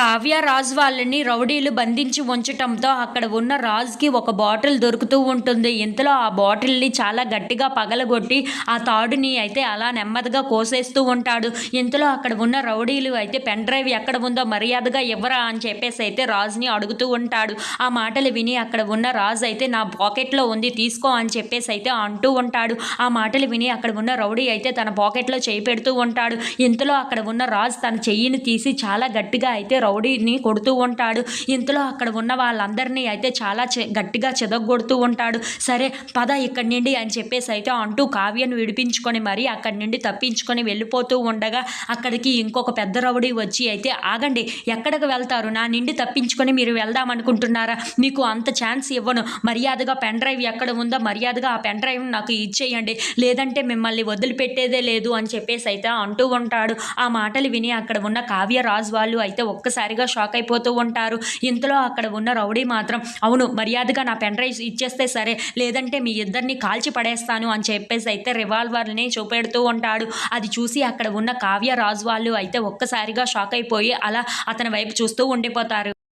కావ్య రాజ్ వాళ్ళని రౌడీలు బంధించి ఉంచటంతో అక్కడ ఉన్న రాజ్కి ఒక బాటిల్ దొరుకుతూ ఉంటుంది. ఇంతలో ఆ బాటిల్ని చాలా గట్టిగా పగలగొట్టి ఆ తాడుని అయితే అలా నెమ్మదిగా కోసేస్తూ ఉంటాడు. ఇంతలో అక్కడ ఉన్న రౌడీలు అయితే పెన్ డ్రైవ్ ఎక్కడ ఉందో మర్యాదగా ఇవ్వరా అని చెప్పేసి అయితే రాజ్ని అడుగుతూ ఉంటాడు. ఆ మాటలు విని అక్కడ ఉన్న రాజ్ అయితే నా పాకెట్లో ఉంది తీసుకో అని చెప్పేసి అయితే అంటూ ఉంటాడు. ఆ మాటలు విని అక్కడ ఉన్న రౌడీ అయితే తన పాకెట్లో చేయి పెడుతూ ఉంటాడు. ఇంతలో అక్కడ ఉన్న రాజ్ తన చెయ్యిని తీసి చాలా గట్టిగా అయితే రౌడీని కొడుతూ ఉంటాడు. ఇంతలో అక్కడ ఉన్న వాళ్ళందరినీ అయితే చాలా గట్టిగా చెదగొడుతూ ఉంటాడు. సరే పద ఇక్కడి నుండి అని చెప్పేసి అయితే అంటూ కావ్యను విడిపించుకొని మరీ అక్కడి నుండి తప్పించుకొని వెళ్ళిపోతూ ఉండగా అక్కడికి ఇంకొక పెద్ద రౌడీ వచ్చి అయితే ఆగండి ఎక్కడికి వెళ్తారు? నా నుండి తప్పించుకొని మీరు వెళ్దాం అనుకుంటున్నారా మీకు అంత ఛాన్స్ ఇవ్వను. మర్యాదగా పెన్ డ్రైవ్ ఎక్కడ ఉందో మర్యాదగా ఆ పెన్ డ్రైవ్ నాకు ఇచ్చేయండి. లేదంటే మిమ్మల్ని వదిలిపెట్టేదే లేదు అని చెప్పేసి అయితే అంటూ ఉంటాడు. ఆ మాటలు విని అక్కడ ఉన్న కావ్యరాజ్ వాళ్ళు అయితే ఒక్క ఒక్కసారిగా షాక్ అయిపోతూ ఉంటారు. ఇంతలో అక్కడ ఉన్న రౌడీ మాత్రం అవును మర్యాదగా నా పెన్ డ్రైవ్ ఇచ్చేస్తే సరే లేదంటే మీ ఇద్దరిని కాల్చి పడేస్తాను అని చెప్పేసి అయితే రివాల్వర్ని చూపెడుతూ ఉంటాడు. అది చూసి అక్కడ ఉన్న కావ్య రాజు వాళ్ళు అయితే ఒక్కసారిగా షాక్ అయిపోయి అలా అతని వైపు చూస్తూ ఉండిపోతారు.